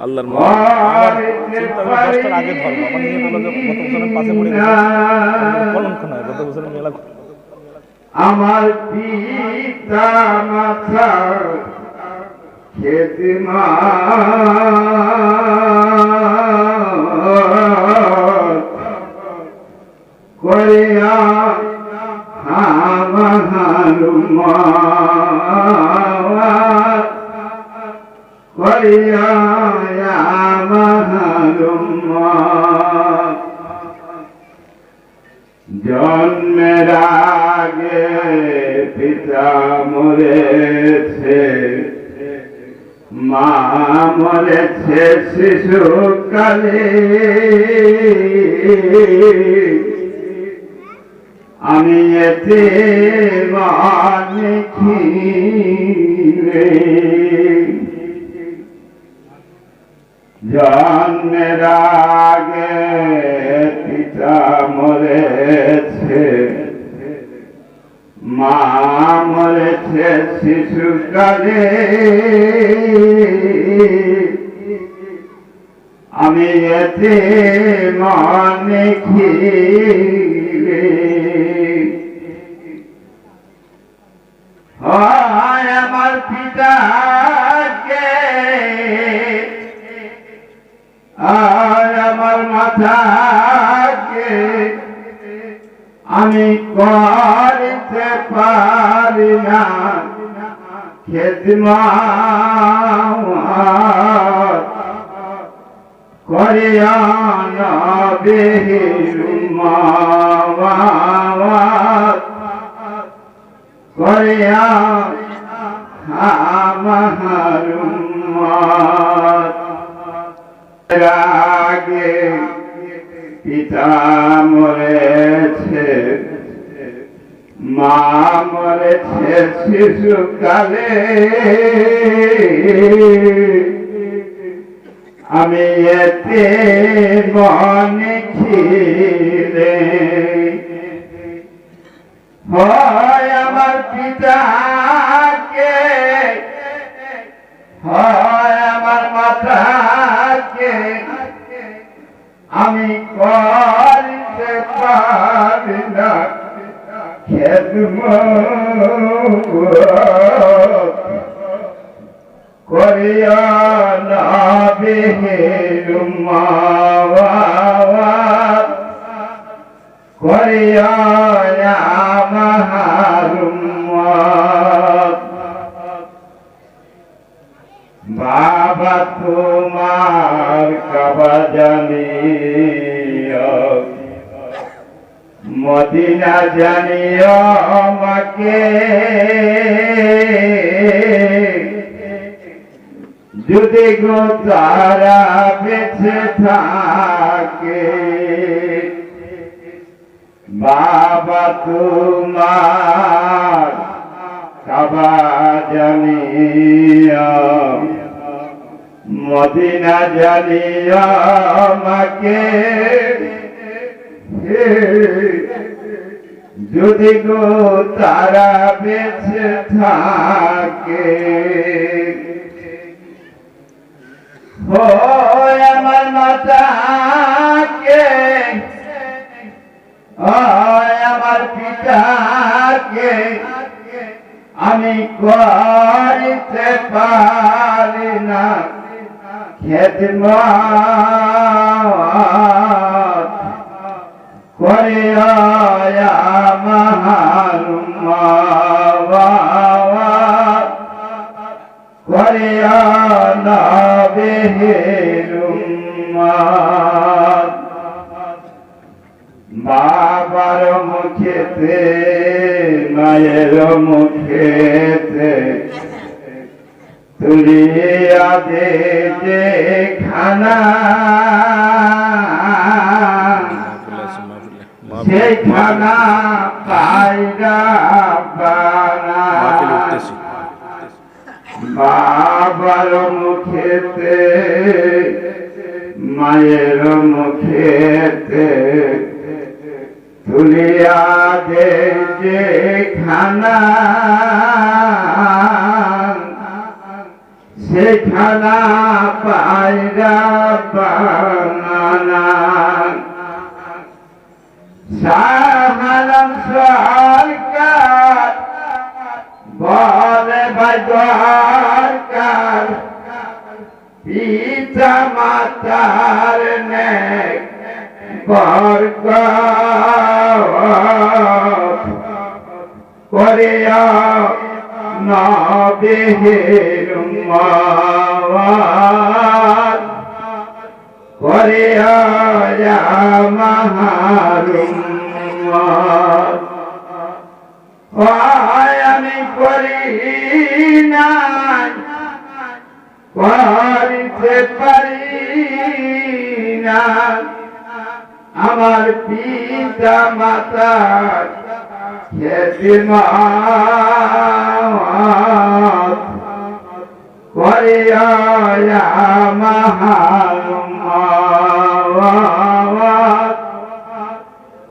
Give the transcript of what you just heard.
আল্লাহর মা আমার পিতা খেদমা করিয়া হামাহারুমা করিয়া মাহারুমা জন্মের আগে পিতা মরেছে মা মরেছে শিশুকালে। আমি এতে মানিখি জন্মের আগে পিতা মরেছে মা মরেছে শিশু শিশুকালে আমি এতে মনে মাথাকে আমি করতে পারি না। খেদমা করিয়া আগে পিতা মরেছে। মা মরেছে শিশুকালে। আমি এতে মনে খিলে হয় আমার পিতাকে, হয় আমার মাতাকে। আমি করতে পারি না। করিয়া না বেহেরুমা করিয়া মদিনা জানিও আমাকে। যদি গো তারা বেঁচে থাকে, বাবা তোমার কাবা জানিয়া মদিনা জানিয়া আমাকে। যদি গো তারা বেঁচে থাকে আমার মাতাকে, হয় আমার পিতাকে আমি করতে পারি না। খেদমা করে মাহারুমা করে বেহেরুমা বাবার মুখেতে মায়ের মুখেতে তুলিয়া দে খানা। পায়রা বানা। বাবার মুখেতে মায়ের মুখেতে তুলিয়া আদের যে খানা সেখানা পায়রা বানানা। শাহালাম সরকার বলে দরকার পিতা মাতার নেক বরক করে নবেহের মাওয়াত করে আমি করি নাই করিতে পারি না আমার পিতা মাতা খেতে করে মাহারুম